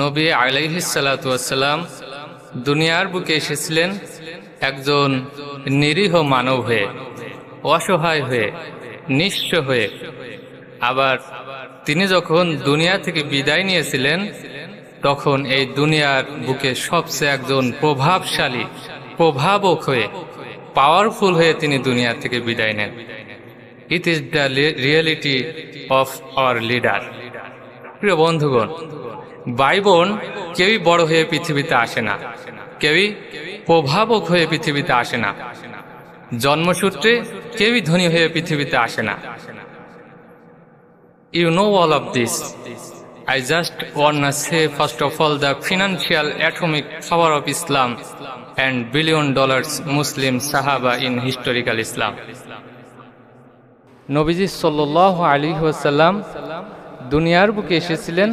নবী আলাইহিসাল্লাম দুনিয়ার বুকে এসেছিলেন একজন নিরীহ মানব হয়ে, অসহায় হয়ে, নিঃস্ব হয়ে। আবার তিনি যখন দুনিয়া থেকে বিদায় নিয়েছিলেন, তখন এই দুনিয়ার বুকে সবচেয়ে একজন প্রভাবশালী, প্রভাবক হয়ে পাওয়ারফুল হয়ে তিনি দুনিয়া থেকে বিদায় নেন। It is the reality of our leader প্রিয় বন্ধুগণ ভাই বোন কেউই বড় হয়ে পৃথিবীতে আসে না। কেউই প্রভাবক হয়ে পৃথিবীতে আসে না। জন্মসূত্রে কেউই ধনী হয়ে পৃথিবীতে আসে না। You know all of this I just one say first of all the financial atomic power of Islam and billion dollars Muslim সাহাবা ইন হিস্টোরিক্যাল ইসলাম নবীজি সাল্লাহ আলী হাসাল্লাম দুনিয়ার বুকে এসেছিলেন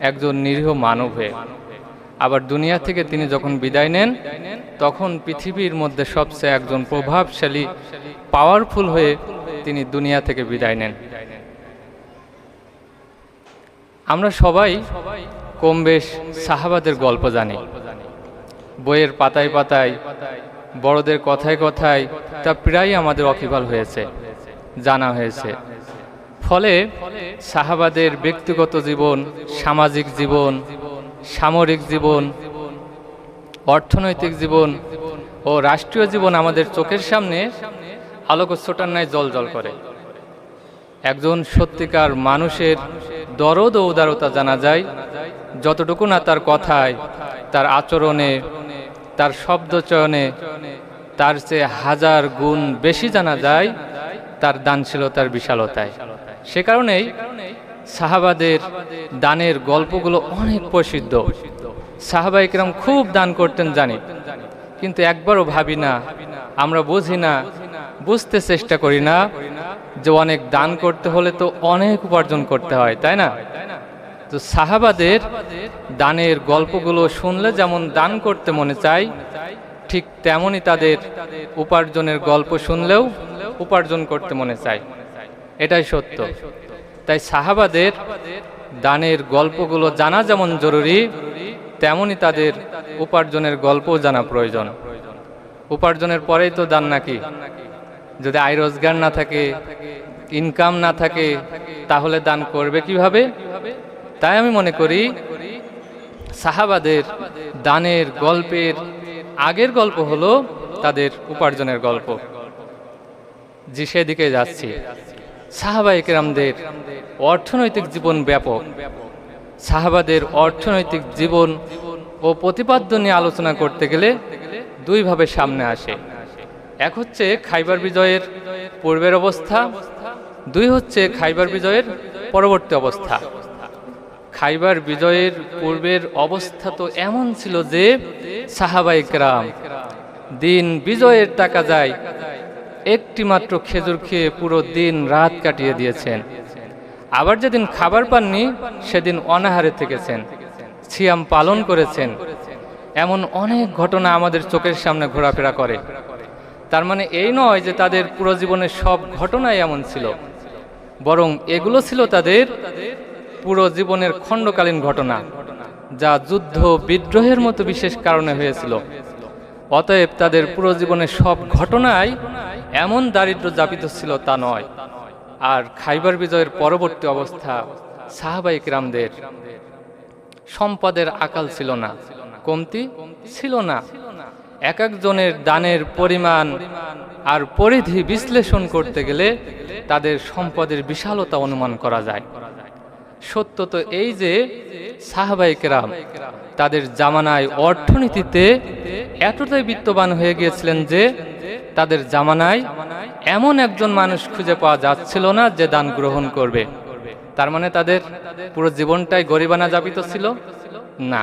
একজন নিরীহ মানব হয়ে। আবার দুনিয়া থেকে তিনি যখন বিদায় নেন, তখন পৃথিবীর মধ্যে সবচেয়ে একজন প্রভাবশালী পাওয়ারফুল হয়ে তিনি দুনিয়া থেকে বিদায় নেন। আমরা সবাই কম বেশ সাহাবাদের গল্প জানি। বইয়ের পাতায় পাতায়, বড়দের কথায় কথায় তা প্রায় আমাদের অকিভাল হয়েছে, জানা হয়েছে। ফলে সাহাবাদের ব্যক্তিগত জীবন, সামাজিক জীবন, সামরিক জীবন, অর্থনৈতিক জীবন ও রাষ্ট্রীয় জীবন আমাদের চোখের সামনে আলোকচ্ছটার ন্যায় জল জল করে। একজন সত্যিকার মানুষের দরদ ও উদারতা জানা যায়, যতটুকু না তার কথায়, তার আচরণে, তার শব্দচয়নে তার চেয়ে হাজার গুণ বেশি জানা যায়, তার দানশীলতার বিশালতায়। সে কারণেই সাহাবাদের দানের গল্পগুলো অনেক প্রসিদ্ধ। সাহাবাইকরাম খুব দান করতেন জানি। কিন্তু একবারও ভাবি না, আমরা বুঝি না, বুঝতে চেষ্টা করি না যে অনেক দান করতে হলে তো অনেক উপার্জন করতে হয়, তাই না? তো সাহাবাদের দানের গল্পগুলো শুনলে যেমন দান করতে মনে চায়, ঠিক তেমনই তাদের উপার্জনের গল্প শুনলেও উপার্জন করতে মনে চায়। এটাই সত্য। তাই সাহাবাদের দানের গল্পগুলো জানা যেমন জরুরি তেমনই তাদের উপার্জনের গল্পও জানা প্রয়োজন। উপার্জনের পরেই তো দান নাকি? যদি আয় রোজগার না থাকে ইনকাম না থাকে, তাহলে দান করবে কীভাবে? তাই আমি মনে করি, সাহাবাদের দানের গল্পের আগের গল্প হলো তাদের উপার্জনের গল্প। জি সেদিকে যাচ্ছি। সাহাবা একরামদের অর্থনৈতিক জীবন ব্যাপক। সাহাবাদের অর্থনৈতিক জীবন ও প্রতিপাদ্য নিয়ে আলোচনা করতে গেলে দুইভাবে সামনে আসে। এক হচ্ছে খাইবার বিজয়ের পূর্বের অবস্থা, দুই হচ্ছে খাইবার বিজয়ের পরবর্তী অবস্থা। খাইবার বিজয়ের পূর্বের অবস্থা তো এমন ছিল যে সাহাবাইকরাম দিন বিজয়ের টাকা যায় একটি মাত্র খেজুর খেয়ে পুরো দিন রাত কাটিয়ে দিয়েছেন। আবার যেদিন খাবার পাননি, সেদিন অনাহারে থেকেছেন। সিয়াম পালন করেছেন। এমন অনেক ঘটনা আমাদের চোখের সামনে ঘোরাফেরা করে। তার মানে এই নয় যে তাদের পুরো জীবনের সব ঘটনাই এমন ছিল। বরং এগুলো ছিল তাদের পুরো জীবনের খণ্ডকালীন ঘটনা, যা যুদ্ধ বিদ্রোহের মতো বিশেষ কারণে হয়েছিল। অতএব তাদের পুরো জীবনের সব ঘটনাই এমন দারিদ্র যাপিত ছিল তা নয়। আর খাইবার বিজয়ের পরবর্তী অবস্থা সাহাবাই রামদের সম্পদের আকাল ছিল না, কমতি ছিল না। এক একজনের দানের পরিমাণ আর পরিধি বিশ্লেষণ করতে গেলে তাদের সম্পদের বিশালতা অনুমান করা যায়। সত্য তো এই যে সাহাবাইকেরাম তাদের জামানায় অর্থনীতিতে এতটাই বিত্তবান হয়ে গিয়েছিলেন যে তাদের জামানায় এমন একজন মানুষ খুঁজে পাওয়া যাচ্ছিল না যে দান গ্রহণ করবে। তার মানে তাদের পুরো জীবনটাই গরিবানা যাপিত ছিল? না।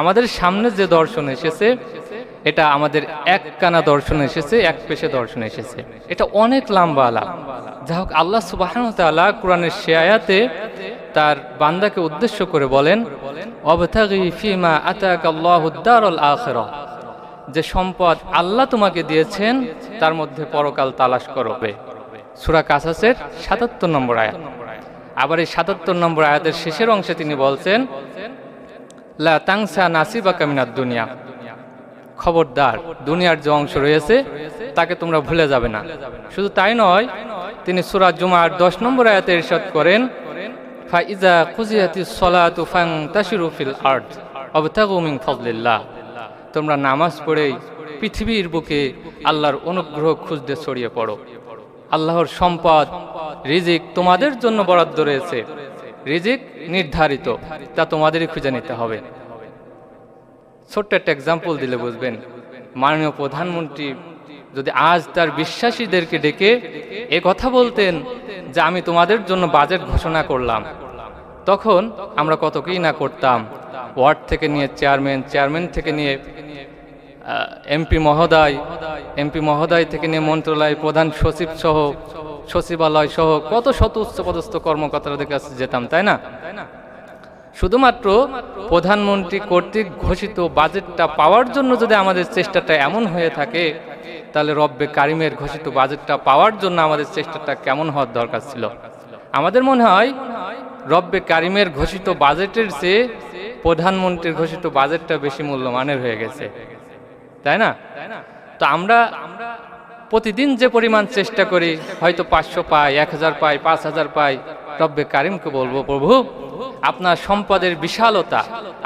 আমাদের সামনে যে দর্শন এসেছে, এটা আমাদের এক কানা দর্শন এসেছে, এক পেশে দর্শন এসেছে। এটা অনেক লম্বা আলাপ। যা হোক, আল্লাহ সুবাহ কোরআনের সে আয়াতে তার বান্দাকে উদ্দেশ্য করে বলেন অবথাগি যে সম্পদ আল্লাহ তোমাকে দিয়েছেন, তার মধ্যে পরকাল তালাশ করবে সুরা কাসাসের সাতাত্তর নম্বর আয়াত। আবার এই সাতাত্তর নম্বর আয়াতের শেষের অংশে তিনি বলছেন, লা তাংসা নাসিবা কামিনার দুনিয়া। খবরদার, দুনিয়ার যে অংশ রয়েছে, তাকে তোমরা ভুলে যাবে না। শুধু তাই নয়, তিনি সুরাজ জুমার দশ নম্বর আয়াতে ইরশাদ করেন, ফাইজা কুজিয়াতি সলাতু ফাং তাশিরু ফিল আর্থ অবতাগু মিন ফজলিল্লাহ তোমরা নামাজ পড়েই পৃথিবীর বুকে আল্লাহর অনুগ্রহ খুঁজতে ছড়িয়ে পড়ো। আল্লাহর সম্পদ, রিজিক তোমাদের জন্য বরাদ্দ রয়েছে। রিজিক নির্ধারিত, তা তোমাদেরই খুঁজে নিতে হবে। ছোট্ট একটা এক্সাম্পল দিলে বুঝবেন। মাননীয় প্রধানমন্ত্রী যদি আজ তার বিশ্বাসীদেরকে ডেকে এ কথা বলতেন যে, আমি তোমাদের জন্য বাজেট ঘোষণা করলাম। তখন আমরা কত কি না করতাম? ওয়ার্ড থেকে নিয়ে চেয়ারম্যান চেয়ারম্যান থেকে নিয়ে এমপি মহোদয় এমপি মহোদয় থেকে নিয়ে মন্ত্রণালয় প্রধান সচিব সহ, সচিবালয় সহ কত শত উচ্চপদস্থ কর্মকর্তাদের কাছে যেতাম, তাই না? শুধুমাত্র প্রধানমন্ত্রী কর্তৃক ঘোষিত বাজেটটা পাওয়ার জন্য যদি আমাদের চেষ্টাটা এমন হয়ে থাকে, তাহলে রব্বে কারিমের ঘোষিত বাজেটটা পাওয়ার জন্য আমাদের চেষ্টাটা কেমন হওয়ার দরকার ছিল? আমাদের মনে হয় রব্বে কারিমের ঘোষিত বাজেটের চেয়ে প্রধানমন্ত্রীর ঘোষিত বাজেটটা বেশি মূল্যমানের হয়ে গেছে। তাই না? তো আমরা প্রতিদিন যে পরিমাণ চেষ্টা করি, হয়তো পাঁচশো পাই, এক হাজার পাই, পাঁচ হাজার পাই, রব্বে কারিমকে বলব, প্রভু, আপনার সম্পদের বিশালতা,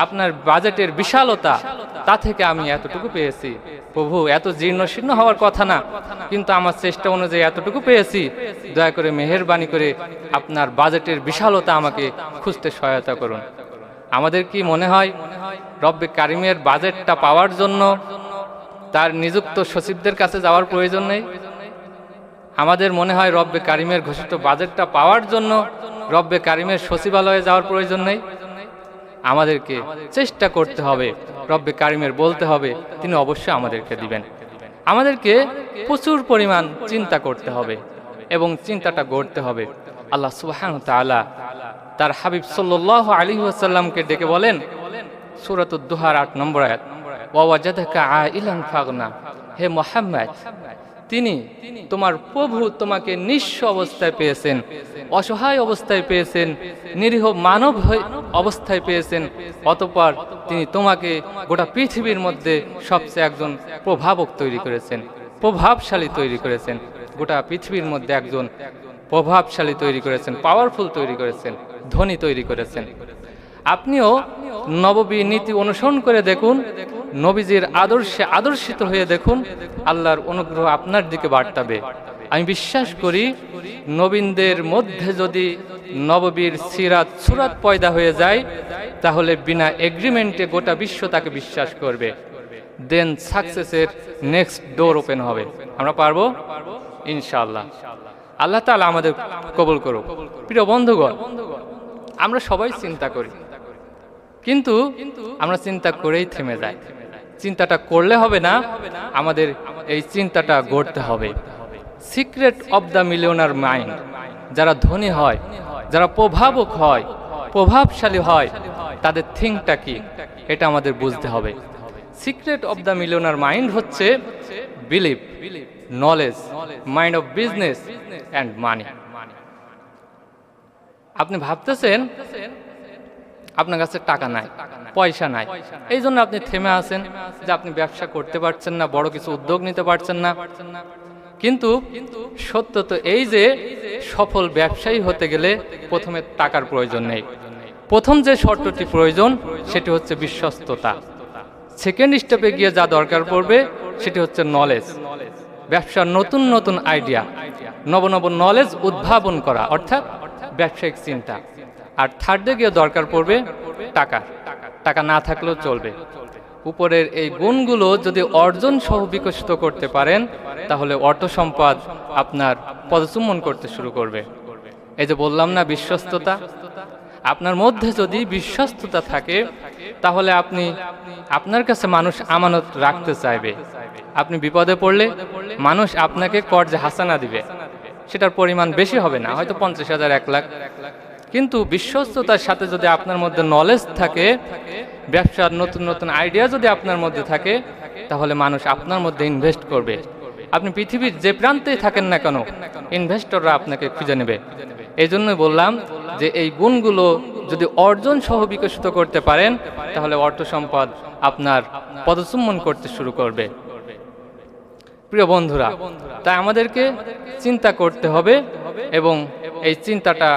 আপনার বাজেটের বিশালতা, তা থেকে আমি এতটুকু পেয়েছি। প্রভু, এত জীর্ণ শীর্ণ হওয়ার কথা না, কিন্তু আমার চেষ্টা অনুযায়ী এতটুকু পেয়েছি। দয়া করে মেহেরবানি করে আপনার বাজেটের বিশালতা আমাকে খুঁজতে সহায়তা করুন। আমাদের কি মনে হয়? রব্বে কারিমের বাজেটটা পাওয়ার জন্য তার নিযুক্ত সচিবদের কাছে যাওয়ার প্রয়োজন নেই? আমাদের মনে হয় রব্বে কারিমের ঘোষিত বাজেটটা পাওয়ার জন্য রব্বে কারিমের সচিবালয়ে যাওয়ার প্রয়োজন নেই? আমাদেরকে চেষ্টা করতে হবে, রব্বে কারিমের বলতে হবে, তিনি অবশ্যই আমাদেরকে দিবেন। আমাদেরকে প্রচুর পরিমাণ চিন্তা করতে হবে এবং চিন্তাটা গড়তে হবে। আল্লাহ সুবাহান তালা তার হাবিব সাল্লাহ আলী আসাল্লামকে ডেকে বলেন সুরতুদ্দোহার আট নম্বর আয়াত হে মোহাম্মদ, তিনি তোমার প্রভু তোমাকে নিঃস্ব অবস্থায় পেয়েছেন, অসহায় অবস্থায় পেয়েছেন, নিরীহ মানব অবস্থায় পেয়েছেন, অতপর তিনি তোমাকে গোটা পৃথিবীর মধ্যে সবচেয়ে একজন প্রভাবক তৈরি করেছেন, প্রভাবশালী তৈরি করেছেন, গোটা পৃথিবীর মধ্যে একজন প্রভাবশালী তৈরি করেছেন পাওয়ারফুল তৈরি করেছেন, ধনী তৈরি করেছেন। আপনিও নববী নীতি অনুসরণ করে দেখুন, নবীজির আদর্শে আদর্শিত হয়ে দেখুন, আল্লাহর অনুগ্রহ আপনার দিকে বার্তাবে আমি বিশ্বাস করি, নবীনদের মধ্যে যদি নববীর সিরাত, সুরাত পয়দা হয়ে যায়, তাহলে বিনা এগ্রিমেন্টে গোটা বিশ্ব তাকে বিশ্বাস করবে। দেন সাকসেসের নেক্সট ডোর ওপেন হবে। আমরা পারব? ইনশাআল্লাহ। আল্লাহ তালা আমাদের কবল করুক। প্রিয় বন্ধুগণ, আমরা সবাই চিন্তা করি। কিন্তু আমরা চিন্তা করেই থেমে যাই। চিন্তাটা করলে হবে না, আমাদের এই চিন্তাটা গড়তে হবে। Secret of the millionaire mind যারা ধনী হয়, যারা প্রভাবক হয়, প্রভাবশালী হয়, তাদের থিঙ্কটা কি? এটা আমাদের বুঝতে হবে। Secret of the millionaire mind হচ্ছে believe knowledge mind of business and money আপনি ভাবতেছেন, আপনার কাছে টাকা নাই, পয়সা নাই। এই জন্য আপনি থেমে আছেন যে আপনি ব্যবসা করতে পারছেন না, বড় কিছু উদ্যোগ নিতে পারছেন না। কিন্তু সত্য তো এই যে সফল ব্যবসায়ী হতে গেলে প্রথমে টাকার প্রয়োজন নেই। প্রথম যে শর্তটি প্রয়োজন, সেটি হচ্ছে বিশ্বস্ততা। সেকেন্ড স্টেপে গিয়ে যা দরকার পড়বে, সেটি হচ্ছে নলেজ ব্যবসার নতুন নতুন আইডিয়া নব নব নলেজ উদ্ভাবন করা, অর্থাৎ ব্যবসায়িক চিন্তা। আর থার্ডে গিয়ে দরকার পড়বে টাকা। টাকা না থাকলেও চলবে। উপরের এই গুণগুলো যদি অর্জন সহ বিকশিত করতে পারেন, তাহলে অর্থ সম্পদ আপনার পদচুম্বন করতে শুরু করবে। এই যে বললাম না, বিশ্বস্ততা। আপনার মধ্যে যদি বিশ্বস্ততা থাকে তাহলে আপনি আপনার কাছে মানুষ আমানত রাখতে চাইবে। আপনি বিপদে পড়লে মানুষ আপনাকে কর্জে হাসানা দিবে। সেটার পরিমাণ বেশি হবে না, হয়তো পঞ্চাশ হাজার, এক লাখ। কিন্তু বিশ্বস্ততার সাথে যদি আপনার মধ্যে নলেজ থাকে, ব্যবসার নতুন নতুন আইডিয়া যদি আপনার মধ্যে থাকে, তাহলে মানুষ আপনার মধ্যে ইনভেস্ট করবে। আপনি পৃথিবীর যে প্রান্তেই থাকেন না কেন ইনভেস্টররা আপনাকে খুঁজে নেবে। এই জন্যই বললাম যে এই গুণগুলো যদি অর্জন সহ বিকশিত করতে পারেন, তাহলে অর্থ সম্পদ আপনার পদচুম্বন করতে শুরু করবে। প্রিয় বন্ধুরা, তাই আমাদেরকে চিন্তা করতে হবে এবং এই চিন্তাটা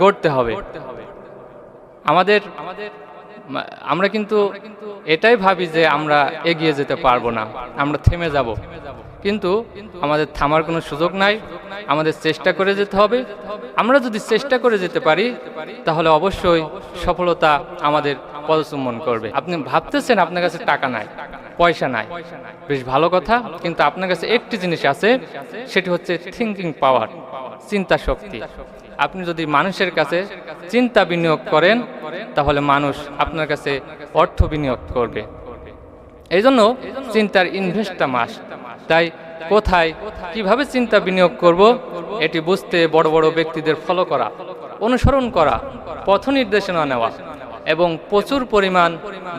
গড়তে হবে। আমাদের, আমরা কিন্তু এটাই ভাবি যে আমরা এগিয়ে যেতে পারব না, আমরা থেমে যাব। কিন্তু আমাদের থামার কোনো সুযোগ নাই, আমাদের চেষ্টা করে যেতে হবে। আমরা যদি চেষ্টা করে যেতে পারি, তাহলে অবশ্যই সফলতা আমাদের পদচুম্বন করবে। আপনি ভাবতেছেন আপনার কাছে টাকা নাই, পয়সা নাই। বেশ ভালো কথা, কিন্তু আপনার কাছে একটি জিনিস আছে, সেটি হচ্ছে থিঙ্কিং পাওয়ার চিন্তা শক্তি। আপনি যদি মানুষের কাছে চিন্তা বিনিয়োগ করেন, তাহলে মানুষ আপনার কাছে অর্থ বিনিয়োগ করবে। এই জন্য চিন্তার ইনভেস্টটা মাস তাই কোথায় কীভাবে চিন্তা বিনিয়োগ করব, এটি বুঝতে বড় বড় ব্যক্তিদের ফলো করা, অনুসরণ করা, পথ নির্দেশনা নেওয়া এবং প্রচুর পরিমাণ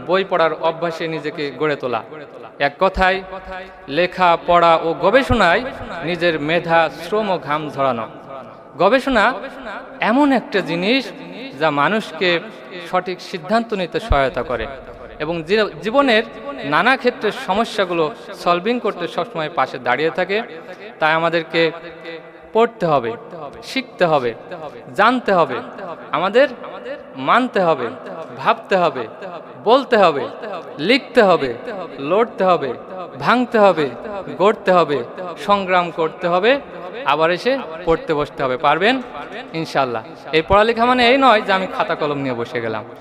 বই পড়ার অভ্যাসে নিজেকে গড়ে তোলা। এক কথায়, লেখা, পড়া ও গবেষণায় নিজের মেধা, শ্রম ও ঘাম ঝরানো। গবেষণা এমন একটা জিনিস যা মানুষকে সঠিক সিদ্ধান্ত নিতে সহায়তা করে। এবং জীবনের নানা ক্ষেত্রের সমস্যাগুলো সলভিং করতে সবসময় পাশে দাঁড়িয়ে থাকে। তাই আমাদেরকে পড়তে হবে, শিখতে হবে, জানতে হবে, আমাদের মানতে হবে, ভাবতে হবে, বলতে হবে, লিখতে হবে, লড়তে হবে, ভাঙতে হবে, গড়তে হবে, সংগ্রাম করতে হবে, আবার এসে পড়তে বসতে হবে, পারবেন? ইনশাল্লাহ এই পড়ালেখা মানে এই নয় যে আমি খাতা কলম নিয়ে বসে গেলাম।